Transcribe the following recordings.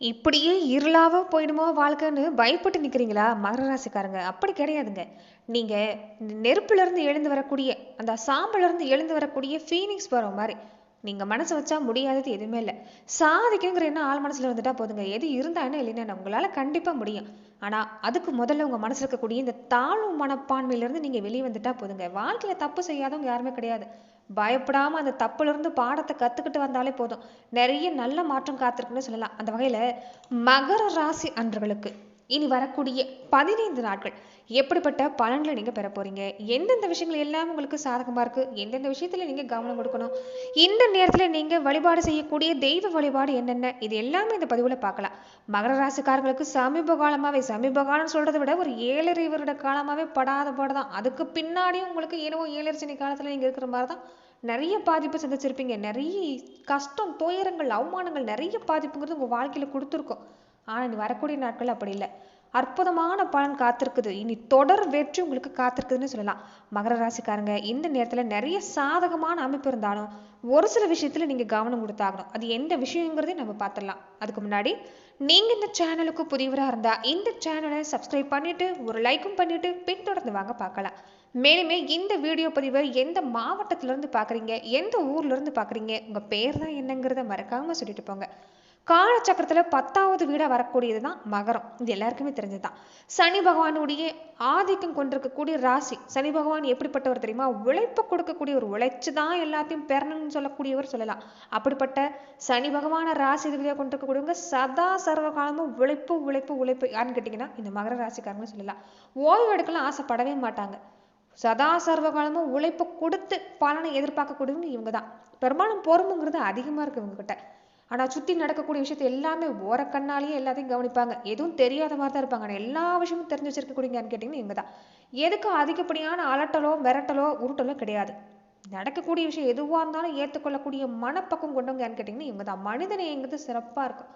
இப்படியே இருளாவோ போயிடுமோ வாழ்க்கைன்னு பயப்பட்டு நிற்கிறீங்களா மகர ராசிக்காரங்க அப்படி கிடையாதுங்க. நீங்கள் நெருப்புலேருந்து எழுந்து வரக்கூடிய அந்த சாம்பலேருந்து எழுந்து வரக்கூடிய ஃபீனிக்ஸ் வர மாதிரி. நீங்கள் மனசு வச்சா முடியாதது எதுவுமே இல்லை. சாதிக்கணுங்கிற என்ன ஆள் மனசில் வந்துட்டா போதுங்க. எது இருந்தா என்ன இல்லைன்னா உங்களால் கண்டிப்பாக முடியும். ஆனால் அதுக்கு முதல்ல உங்கள் மனசில் இருக்கக்கூடிய இந்த தாழ்வு மனப்பான்மையிலேருந்து நீங்கள் வெளியே வந்துட்டா போதுங்க. வாழ்க்கையில் தப்பு செய்யாதவங்க யாருமே கிடையாது. பயப்படாமல் அந்த தப்புலேருந்து பாடத்தை கற்றுக்கிட்டு வந்தாலே போதும். நிறைய நல்ல மாற்றம் காத்திருக்குன்னு சொல்லலாம். அந்த வகையில் மகர ராசி அன்றர்களுக்கு இனி வரக்கூடிய பதினைந்து நாட்கள் எப்படிப்பட்ட பலன்களை நீங்கள் பெற போகிறீங்க எந்தெந்த விஷயங்கள் எல்லாம் உங்களுக்கு சாதகமாக இருக்குது எந்தெந்த விஷயத்தில் நீங்கள் கவனம் கொடுக்கணும்? இந்த நேரத்தில் நீங்கள் வழிபாடு செய்யக்கூடிய தெய்வ வழிபாடு என்னென்ன? இது எல்லாமே இந்த பதிவில் பார்க்கலாம். மகர ராசிக்காரர்களுக்கு சமீப காலமாகவே சமீப காலம் சொல்கிறத விட ஒரு ஏழரை வருட காலமாகவே படாத பாடுதான். அதுக்கு பின்னாடியும் உங்களுக்கு ஏனோ ஏழரை சனி காலத்தில் நீங்கள் இருக்கிற மாதிரி தான் நிறைய பாதிப்பு சந்திச்சிருப்பீங்க. நிறைய கஷ்டம் துயரங்கள் அவமானங்கள் நிறைய பாதிப்புங்கிறது உங்கள் வாழ்க்கையில் கொடுத்துருக்கோம். ஆனால் இனி வரக்கூடிய நாட்கள் அப்படி இல்லை. அற்புதமான பலன் காத்திருக்குது. இனி தொடர் வெற்றி உங்களுக்கு காத்திருக்குதுன்னு சொல்லலாம். மகர ராசிக்காரங்க இந்த நேரத்தில் நிறைய சாதகமான அமைப்பு இருந்தாலும் ஒரு சில விஷயத்தில் நீங்கள் கவனம் கொடுத்தாகணும். அது எந்த விஷயங்கிறதையும் நம்ம பார்த்துடலாம். அதுக்கு முன்னாடி நீங்கள் இந்த சேனலுக்கு புதியவராக இருந்தால் இந்த சேனலை சப்ஸ்கிரைப் பண்ணிவிட்டு ஒரு லைக்கும் பண்ணிவிட்டு பின்தொடர்ந்து வாங்க பார்க்கலாம். மேலுமே இந்த வீடியோ பதிவை எந்த மாவட்டத்திலேருந்து பார்க்குறீங்க எந்த ஊர்லேருந்து பார்க்குறீங்க உங்கள் பேர் தான் என்னங்கிறத மறக்காமல் சொல்லிட்டு போங்க. காலச்சக்கரத்தில் பத்தாவது வீடாக வரக்கூடியது தான் மகரம். இது எல்லாருக்குமே தெரிஞ்சது தான் சனி பகவானுடைய ஆதிக்கம் கொண்டிருக்கக்கூடிய ராசி. சனி பகவான் எப்படிப்பட்டவர் தெரியுமா? உழைப்பு கொடுக்கக்கூடிய ஒரு உழைச்சு தான் எல்லாத்தையும் பெறணும்னு சொல்லக்கூடியவர் சொல்லலாம். அப்படிப்பட்ட சனி பகவான ராசி இதுவியாக கொண்டிருக்கக்கூடியவங்க சதா சர்வ காலமும் உழைப்பு உழைப்பு உழைப்பு. யாருன்னு கேட்டிங்கன்னா இந்த மகர ராசிக்காரங்க சொல்லலாம். ஓய்வு எடுக்கலாம் ஆசைப்படவே மாட்டாங்க. சதா சர்வ காலமும் உழைப்பு கொடுத்து பலனை எதிர்பார்க்கக்கூடியவங்க இவங்க தான் பெரும்பாலும் பொறுமைங்கிறது அதிகமாக இருக்குது இவங்ககிட்ட. ஆனால் சுற்றி நடக்கக்கூடிய விஷயத்தை எல்லாமே ஓர கண்ணாலேயே எல்லாத்தையும் கவனிப்பாங்க. எதுவும் தெரியாத மாதிரி தான் இருப்பாங்க. ஆனால் எல்லா விஷயமும் தெரிஞ்சு வச்சிருக்கக்கூடியங்கன்னு கேட்டிங்கன்னா இவங்க தான். எதுக்கும் அதிகப்படியான அலட்டலோ மிரட்டலோ உருட்டலோ கிடையாது. நடக்கக்கூடிய விஷயம் எதுவாக இருந்தாலும் ஏற்றுக்கொள்ளக்கூடிய மனப்பக்கம் கொண்டவங்கன்னு கேட்டிங்கன்னா இவங்க தான். மனிதனை எங்கிறது சிறப்பாக இருக்கும்.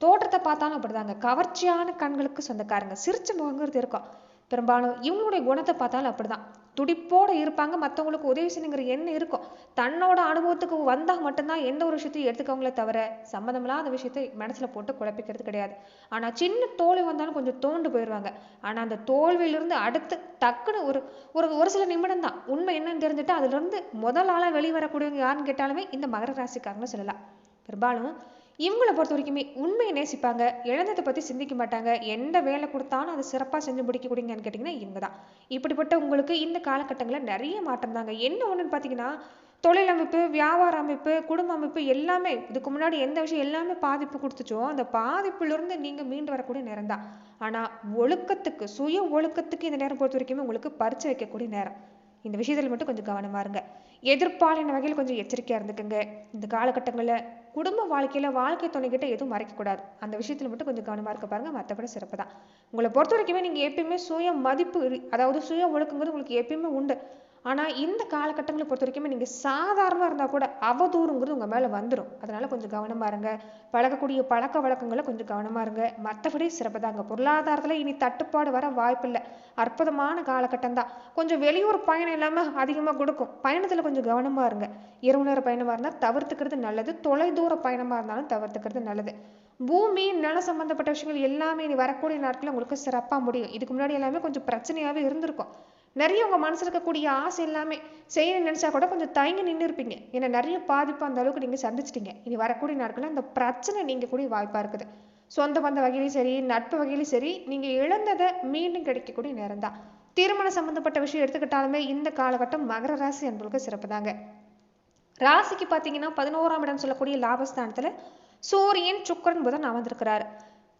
தோற்றத்தை பார்த்தாலும் அப்படிதாங்க. கவர்ச்சியான கண்களுக்கு சொந்தக்காரங்க. சிரிச்ச முகங்கிறது இருக்கும். பெரும்பாலும் இவங்களுடைய குணத்தை பார்த்தாலும் அப்படிதான். துடிப்போடு இருப்பாங்க மற்றவங்களுக்கு உதவி செய்யணுங்கிற எண்ணம் இருக்கும். தன்னோட அனுபவத்துக்கு வந்தால் மட்டும்தான் எந்த ஒரு விஷயத்தையும் எடுத்துக்கவங்களே தவிர சம்மந்தமில்லாத விஷயத்தை மனசில் போட்டு குழப்பிக்கிறது கிடையாது. ஆனால் சின்ன தோல்வி வந்தாலும் கொஞ்சம் தோண்டு போயிடுவாங்க. ஆனால் அந்த தோல்வியிலிருந்து அடுத்து டக்குன்னு ஒரு ஒரு ஒரு சில நிமிடம் தான் உண்மை என்னன்னு தெரிஞ்சுட்டு அதுலேருந்து முதல் ஆளாக வெளியே வரக்கூடியவங்க யாருன்னு கேட்டாலுமே இந்த மகர ராசிக்காரங்களும் சொல்லலாம். பெரும்பாலும் இவங்கள பொறுத்த வரைக்குமே உண்மையை நேசிப்பாங்க இழந்ததை பற்றி சிந்திக்க மாட்டாங்க. எந்த வேலை கொடுத்தாலும் அதை சிறப்பாக செஞ்சு முடிக்கக்கூடியங்கன்னு கேட்டிங்கன்னா இவங்க தான் இப்படிப்பட்ட உங்களுக்கு இந்த காலகட்டங்களில் நிறைய மாற்றம் தாங்க. என்ன ஒன்றுன்னு பார்த்தீங்கன்னா தொழில் அமைப்பு வியாபார அமைப்பு குடும்ப அமைப்பு எல்லாமே இதுக்கு முன்னாடி எந்த விஷயம் எல்லாமே பாதிப்பு கொடுத்துச்சோ அந்த பாதிப்புலேருந்து நீங்கள் மீண்டு வரக்கூடிய நேரம் தான். ஆனால் ஒழுக்கத்துக்கு சுய ஒழுக்கத்துக்கு இந்த நேரம் பொறுத்த வரைக்குமே உங்களுக்கு பறிச்சு வைக்கக்கூடிய நேரம். இந்த விஷயத்தில் மட்டும் கொஞ்சம் கவனமாக இருங்க. எதிர்ப்பாளின வகையில் கொஞ்சம் எச்சரிக்கையாக இருந்துக்குங்க. இந்த காலகட்டங்களில் குடும்ப வாழ்க்கையில் வாழ்க்கை துணைக்கிட்ட எதுவும் மறைக்கக்கூடாது. அந்த விஷயத்தில் மட்டும் கொஞ்சம் கவனமாக இருக்க பாருங்க. மற்றபடி சிறப்பு தான் உங்களை பொறுத்த வரைக்குமே நீங்கள் எப்பயுமே சுய மதிப்பு அதாவது சுய ஒழுக்கங்கிறது உங்களுக்கு எப்பயுமே உண்டு. ஆனால் இந்த காலகட்டங்களை பொறுத்த வரைக்குமே நீங்கள் சாதாரணமாக இருந்தால் கூட அவதூறுங்கிறது உங்கள் மேலே வந்துடும் அதனால் கொஞ்சம் கவனமாக இருங்க. பழகக்கூடிய பழக்க வழக்கங்களை கொஞ்சம் கவனமாக இருங்க. மற்றபடி சிறப்பு தாங்க பொருளாதாரத்தில் இனி தட்டுப்பாடு வர வாய்ப்பில்லை அற்புதமான காலகட்டம் தான். கொஞ்சம் வெளியூர் பயணம் இல்லாமல் அதிகமாக கொடுக்கும். பயணத்தில் கொஞ்சம் கவனமாக இருங்க. இரவு நேர பயணமாக இருந்தால் தவிர்த்துக்கிறது நல்லது. தொலைதூர பயணமாக இருந்தாலும் தவிர்த்துக்கிறது நல்லது. பூமி நில சம்பந்தப்பட்ட விஷயங்கள் எல்லாமே இனி வரக்கூடிய நாட்களில் உங்களுக்கு சிறப்பாக முடியும். இதுக்கு முன்னாடி எல்லாமே கொஞ்சம் பிரச்சனையாகவே இருந்திருக்கும். நிறைய உங்கள் மனசில் இருக்கக்கூடிய ஆசை எல்லாமே செய்யணும்னு நினச்சா கூட கொஞ்சம் தயங்கி நின்று இருப்பீங்க. ஏன்னா நிறைய பாதிப்பு அந்த அளவுக்கு நீங்கள் சந்திச்சிட்டீங்க. இனி வரக்கூடிய நாட்களில் அந்த பிரச்சனை நீங்கள் கூடிய வாய்ப்பாக இருக்குது. சொந்த பந்த வகையிலும் சரி நட்பு வகையிலும் சரி நீங்கள் இழந்ததை மீண்டும் கிடைக்கக்கூடிய நேரம் தான் திருமண சம்மந்தப்பட்ட விஷயம் எடுத்துக்கிட்டாலுமே இந்த காலகட்டம் மகர ராசி என்பவர்களுக்கு சிறப்பு தாங்க ராசிக்கு பார்த்தீங்கன்னா பதினோராம் இடம் சொல்லக்கூடிய லாபஸ்தானத்தில் சூரியன் சுக்கரன் புதன் அமர்ந்திருக்கிறார்.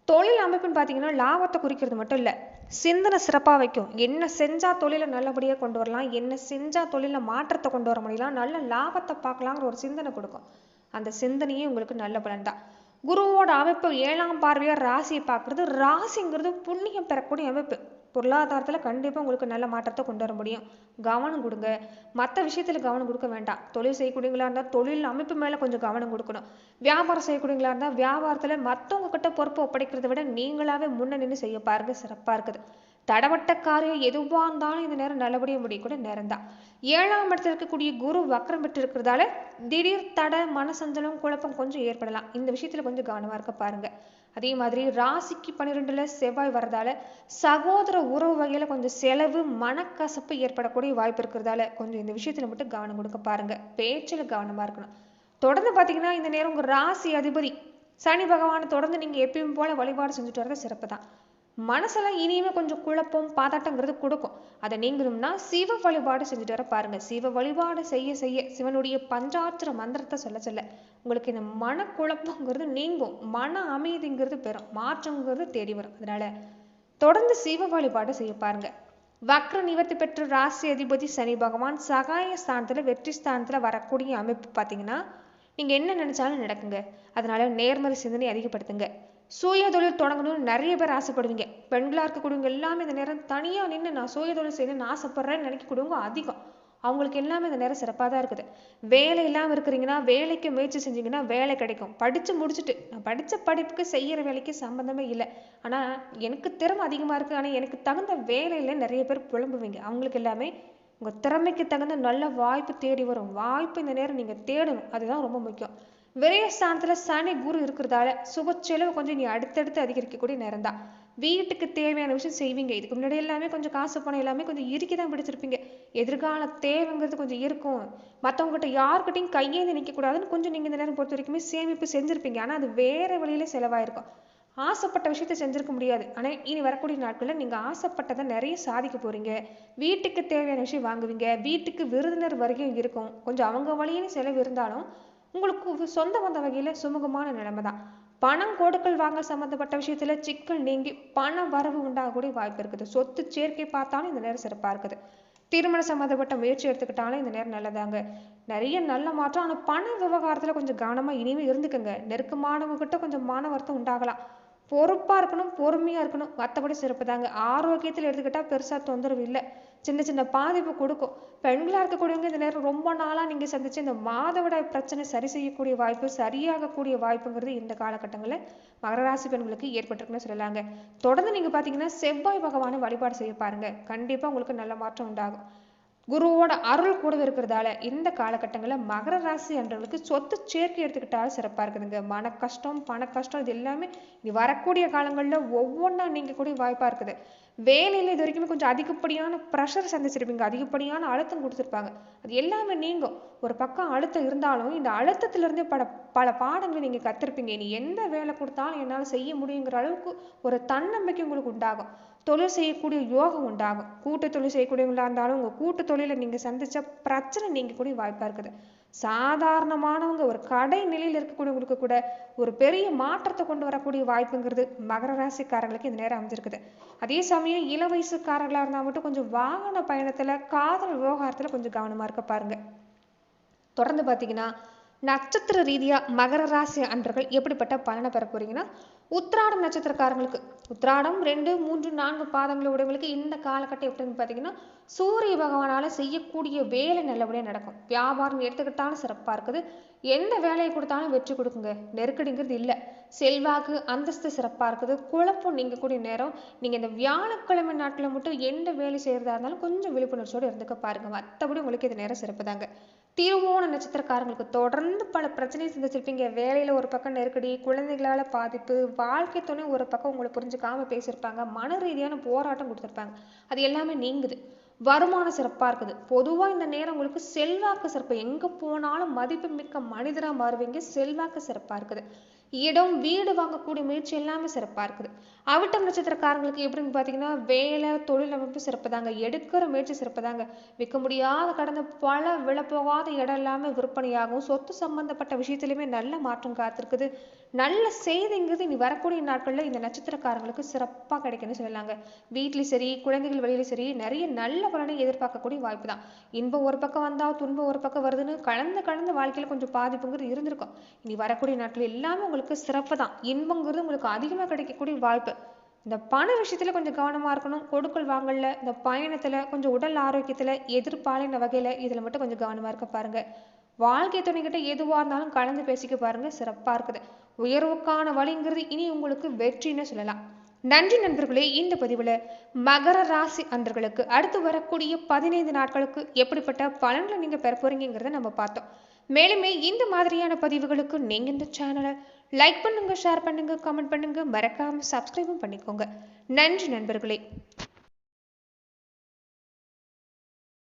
தொழில் அமைப்புன்னு பார்த்தீங்கன்னா லாபத்தை குறிக்கிறது மட்டும் இல்லை. சிந்தனை சிறப்பாக வைக்கும். என்ன செஞ்சால் தொழிலை நல்லபடியாக கொண்டு வரலாம் என்ன செஞ்சால் தொழிலில் மாற்றத்தை கொண்டு வர முடியலாம் நல்ல லாபத்தை பார்க்கலாங்கிற ஒரு சிந்தனை கொடுக்கும். அந்த சிந்தனையே உங்களுக்கு நல்ல பலன் தான். குருவோட அமைப்பு ஏழாம் பார்வையாக ராசியை பார்க்குறது. ராசிங்கிறது புண்ணியம் பெறக்கூடிய அமைப்பு. பொருளாதாரத்தில் கண்டிப்பாக உங்களுக்கு நல்ல மாற்றத்தை கொண்டு வர முடியும். கவனம் கொடுங்க. மற்ற விஷயத்தில் கவனம் கொடுக்க வேண்டாம். தொழில் செய்யக்கூடியங்களா இருந்தால் தொழில் அமைப்பு மேலே கொஞ்சம் கவனம் கொடுக்கணும். வியாபாரம் செய்யக்கூடியங்களா இருந்தால் வியாபாரத்தில் மற்றவங்க கிட்ட பொறுப்பு ஒப்படைக்கிறத விட நீங்களாவே முன்ன நின்று செய்ய பாருங்க. சிறப்பாக இருக்குது. தடவட்ட காரியம் எதுவாக இருந்தாலும் இந்த நேரம் நல்லபடியாக முடியக்கூடிய நேரம் தான். ஏழாம் இடத்துல இருக்கக்கூடிய குரு வக்கரம் பெற்று இருக்கிறதால திடீர் தட மனசஞ்சலம் குழப்பம் கொஞ்சம் ஏற்படலாம். இந்த விஷயத்தில் கொஞ்சம் கவனமாக இருக்க பாருங்கள் அதே மாதிரி ராசிக்கு பன்னிரெண்டுல செவ்வாய் வர்றதால சகோதர உறவு வகையில கொஞ்சம் செலவு மனக்கசப்பு ஏற்படக்கூடிய வாய்ப்பு இருக்கிறதால கொஞ்சம் இந்த விஷயத்துல மட்டும் கவனம் கொடுக்க பாருங்க. பேச்சில் கவனமா இருக்கணும். தொடர்ந்து பாத்தீங்கன்னா இந்த நேரம் உங்க ராசி அதிபதி சனி பகவானை தொடர்ந்து நீங்க எப்பயும் போல வழிபாடு செஞ்சுட்டு வரது சிறப்பு தான் மனசுல இனிமே கொஞ்சம் குழப்பம் பாதாட்டங்கிறது கொடுக்கும். அதை நீங்கணும்னா சிவ வழிபாடு செஞ்சுட்டு வர பாருங்க. சிவ வழிபாடு செய்ய செய்ய சிவனுடைய பஞ்சாட்சர மந்திரத்தை சொல்ல சொல்ல உங்களுக்கு இந்த மனக்குழப்பங்கிறது நீங்கும். மன அமைதிங்கிறது பெறும். மாற்றங்கிறது தேடி வரும். அதனால தொடர்ந்து சிவ வழிபாடு செய்ய பாருங்க. வக்ர நிவர்த்தி பெற்ற ராசி அதிபதி சனி பகவான் சகாய ஸ்தானத்துல வெற்றி ஸ்தானத்துல வரக்கூடிய அமைப்பு பார்த்தீங்கன்னா நீங்க என்ன நினைச்சாலும் நடக்குங்க. அதனால நேர்மறை சிந்தனை அதிகப்படுத்துங்க. சுய தொழில் தொடங்கணும்னு நிறைய பேர் ஆசைப்படுவீங்க. பெண்களாக இருக்கக்கூடியவங்க எல்லாமே இந்த நேரம் தனியாக நின்று நான் சுய தொழில் செய்யணும்னு ஆசைப்படுறேன்னு நினைக்கக்கூடியவங்க அதிகம். அவங்களுக்கு எல்லாமே இந்த நேரம் சிறப்பாக தான் இருக்குது. வேலை இல்லாமல் இருக்கிறீங்கன்னா வேலைக்கு முயற்சி செஞ்சீங்கன்னா வேலை கிடைக்கும். படித்து முடிச்சுட்டு நான் படித்த படிப்புக்கு செய்கிற வேலைக்கு சம்மந்தமே இல்லை. ஆனால் எனக்கு திறமை அதிகமாக இருக்குது ஆனால் எனக்கு தகுந்த வேலையில் நிறைய பேர் புலம்புவீங்க. அவங்களுக்கு எல்லாமே உங்கள் திறமைக்கு தகுந்த நல்ல வாய்ப்பு தேடி வரும். வாய்ப்பு இந்த நேரம் நீங்கள் தேடணும். அதுதான் ரொம்ப முக்கியம். விரயஸ்தானத்தில் சனி குரு இருக்கிறதால சுப செலவு கொஞ்சம் நீ அடுத்தடுத்து அதிகரிக்கக்கூடிய நேரம் தான் வீட்டுக்கு தேவையான விஷயம் செய்வீங்க. இதுக்கு முன்னாடி எல்லாமே கொஞ்சம் காசு பணம் எல்லாமே கொஞ்சம் இறுக்கி தான் பிடிச்சிருப்பீங்க. எதிர்கால தேவைங்கிறது கொஞ்சம் இருக்கும். மற்றவங்ககிட்ட யாருக்கிட்டையும் கையேந்து நிற்கக்கூடாதுன்னு கொஞ்சம் நீங்கள் இந்த நேரம் பொறுத்த வரைக்குமே சேமிப்பு செஞ்சுருப்பீங்க. ஆனால் அது வேறு வழியில் செலவாயிருக்கும். ஆசைப்பட்ட விஷயத்த செஞ்சிருக்க முடியாது. ஆனால் இனி வரக்கூடிய நாட்களில் நீங்கள் ஆசைப்பட்டதை நிறைய சாதிக்க போகிறீங்க வீட்டுக்கு தேவையான விஷயம் வாங்குவீங்க. வீட்டுக்கு விருந்தினர் வருகையும் இருக்கும். கொஞ்சம் அவங்க வழியிலும் செலவு இருந்தாலும் உங்களுக்கு சொந்த வந்த வகையில சுமூகமான நிலைமை தான் பணம் கொடுக்கல் வாங்க சம்மந்தப்பட்ட விஷயத்துல சிக்கல் நீங்கி பண வரவு உண்டாகக்கூடிய வாய்ப்பு இருக்குது. சொத்து சேர்க்கை பார்த்தாலும் இந்த நேரம் சிறப்பா இருக்குது. திருமணம் சம்மந்தப்பட்ட முயற்சி எடுத்துக்கிட்டாலும் இந்த நேரம் நல்லதாங்க. நிறைய நல்ல மாற்றம். ஆனால் பண விவகாரத்துல கொஞ்சம் கவனமா இனிமே இருந்துக்கங்க. நெருக்கமானவங்க கிட்ட கொஞ்சம் மன வருத்தம் உண்டாகலாம். பொறுப்பாக இருக்கணும் பொறுமையாக இருக்கணும். மற்றபடி சிறப்பு தாங்க ஆரோக்கியத்தில் எடுத்துக்கிட்டால் பெருசாக தொந்தரவு இல்லை. சின்ன சின்ன பாதிப்பு கொடுக்கும். பெண்களாக இருக்கக்கூடியவங்க இந்த நேரம் ரொம்ப நாளாக நீங்கள் சந்தித்து இந்த மாதவிடாய் பிரச்சனை சரி செய்யக்கூடிய வாய்ப்பு சரியாகக்கூடிய வாய்ப்புங்கிறது இந்த காலகட்டங்களில் மகர ராசி பெண்களுக்கு ஏற்பட்டிருக்குன்னு சொல்லலாங்க. தொடர்ந்து நீங்கள் பார்த்தீங்கன்னா செவ்வாய் பகவானை வழிபாடு செய்ய பாருங்க. கண்டிப்பாக உங்களுக்கு நல்ல மாற்றம் உண்டாகும். குருவோட அருள் கூட இருக்கிறதால இந்த காலகட்டங்களில் மகர ராசி என்றவர்களுக்கு சொத்து சேர்க்கை எடுத்துக்கிட்டாலும் சிறப்பாக இருக்குதுங்க. மன கஷ்டம் பண கஷ்டம் இது எல்லாமே இனி வரக்கூடிய காலங்களில் ஒவ்வொன்றா நீங்கள் கூட வாய்ப்பாக இருக்குது. வேலையில் இது வரைக்குமே கொஞ்சம் அதிகப்படியான ப்ரெஷர் சந்திச்சிருப்பீங்க. அதிகப்படியான அழுத்தம் கொடுத்துருப்பாங்க. அது எல்லாமே நீங்கும். ஒரு பக்கம் அழுத்தம் இருந்தாலும் இந்த அழுத்தத்திலிருந்தே பல பல பாடங்களை நீங்கள் கற்றுருப்பீங்க இனி எந்த வேலை கொடுத்தாலும் என்னால் செய்ய முடியுங்கிற அளவுக்கு ஒரு தன்னம்பிக்கை உங்களுக்கு உண்டாகும். தொழில் செய்யக்கூடிய யோகம் உண்டாகும். கூட்டு தொழில் செய்யக்கூடியவங்களா இருந்தாலும் உங்க கூட்டு தொழிலை நீங்க சந்திச்ச பிரச்சனை நீங்க கூட வாய்ப்பா இருக்குது. சாதாரணமானவங்க ஒரு கடை நிலையில் இருக்கக்கூடியவங்களுக்கு கூட ஒரு பெரிய மாற்றத்தை கொண்டு வரக்கூடிய வாய்ப்புங்கிறது மகர ராசிக்காரங்களுக்கு இந்த நேரம் அமைஞ்சிருக்குது. அதே சமயம் இள வயசுக்காரர்களா இருந்தா மட்டும் கொஞ்சம் வாகன பயணத்துல காதல் விவகாரத்துல கொஞ்சம் கவனமா இருக்க பாருங்க. தொடர்ந்து பாத்தீங்கன்னா நட்சத்திர ரீதியாக மகர ராசி அன்றர்கள் எப்படிப்பட்ட பலனை பெற போறீங்கன்னா உத்திராடம் நட்சத்திரக்காரங்களுக்கு உத்திராடம் ரெண்டு மூன்று நான்கு பாதங்கள் உடையவங்களுக்கு இந்த காலகட்டம் எப்படின்னு பார்த்தீங்கன்னா சூரிய பகவானால் செய்யக்கூடிய வேலை நல்லபடியாக நடக்கும். வியாபாரம் எடுத்துக்கிட்டாலும் சிறப்பாக இருக்குது. எந்த வேலையை கொடுத்தாலும் வெற்றி கொடுக்குங்க. நெருக்கடிங்கிறது இல்லை. செல்வாக்கு அந்தஸ்து சிறப்பாக இருக்குது. குழப்பம் நீங்கள் கூடிய நேரம். நீங்கள் இந்த வியாழக்கிழமை நாட்டில் மட்டும் எந்த வேலை செய்கிறதா இருந்தாலும் கொஞ்சம் விழிப்புணர்ச்சியோடு இருந்துக்க பாருங்கள் மற்றபடி உங்களுக்கு இது நேரம் சிறப்பு தாங்க திருவோண நட்சத்திரக்காரங்களுக்கு தொடர்ந்து பல பிரச்சனையை சந்திச்சிருப்பீங்க. வேலையில் ஒரு பக்கம் நெருக்கடி குழந்தைகளால் பாதிப்பு வாழ்க்கை துணை ஒரு பக்கம் உங்களை புரிஞ்சுக்காம பேசியிருப்பாங்க. மன ரீதியான போராட்டம் கொடுத்துருப்பாங்க. அது எல்லாமே நீங்குது. வருமானம் சிறப்பாக இருக்குது. பொதுவாக இந்த நேரம் உங்களுக்கு செல்வாக்கு சிறப்பு. எங்கே போனாலும் மதிப்பு மிக்க மனிதராக மாறுவீங்க. செல்வாக்கு சிறப்பாக இருக்குது. இடம் வீடு வாங்கக்கூடிய முயற்சி எல்லாமே சிறப்பாக இருக்குது அவிட்டம் நட்சத்திரக்காரங்களுக்கு எப்படின்னு பார்த்தீங்கன்னா வேலை தொழில் அமைப்பு சிறப்பு தாங்க எடுக்கிற முயற்சி சிறப்பு தாங்க விற்க முடியாத கடந்த பல விழப்போகாத இடம் எல்லாமே விற்பனையாகும். சொத்து சம்பந்தப்பட்ட விஷயத்திலுமே நல்ல மாற்றம் காத்திருக்குது. நல்ல செய்திங்கிறது இனி வரக்கூடிய நாட்களில் இந்த நட்சத்திரக்காரங்களுக்கு சிறப்பாக கிடைக்கும்னு சொல்லலாங்க. வீட்லேயும் சரி குழந்தைகள் வழியிலும் சரி நிறைய நல்ல பலனை எதிர்பார்க்கக்கூடிய வாய்ப்பு தான் இன்பம் ஒரு பக்கம் வந்தால் துன்பம் ஒரு பக்கம் வருதுன்னு கலந்து கலந்து வாழ்க்கையில் கொஞ்சம் பாதிப்புங்கிறது இருந்திருக்கும். இனி வரக்கூடிய நாட்கள் எல்லாமே உங்களுக்கு உங்களுக்கு சிறப்பு தான். இன்பங்கிறது உங்களுக்கு அதிகமாக கிடைக்கக்கூடிய வாய்ப்பு. இந்த பண விஷயத்தில் கொஞ்சம் கவனமாக இருக்கணும். கொடுக்கல் வாங்கல இந்த பயணத்தில் கொஞ்சம் உடல் ஆரோக்கியத்தில் எதிர்பாலின வகையில் இதில் மட்டும் கொஞ்சம் கவனமாக இருக்க பாருங்கள் வாழ்க்கை துணைக்கிட்ட எதுவாக இருந்தாலும் கலந்து பேசிக்க பாருங்க. சிறப்பா இருக்குது. உயர்வுக்கான வழிங்கிறது இனி உங்களுக்கு வெற்றின்னு சொல்லலாம். நன்றி நண்பர்களே இந்த பதிவுல மகர ராசி அன்பர்களுக்கு அடுத்து வரக்கூடிய பதினைந்து நாட்களுக்கு எப்படிப்பட்ட பலன்களை நீங்க பெற போறீங்கிறத நம்ம பார்த்தோம். மேலுமே இந்த மாதிரியான பதிவுகளுக்கு நீங்க இந்த சேனலை லைக் பண்ணுங்கள் ஷேர் பண்ணுங்கள் கமெண்ட் பண்ணுங்கள் மறக்காமல் சப்ஸ்கிரைபும் பண்ணிக்கோங்க. நன்றி நண்பர்களே.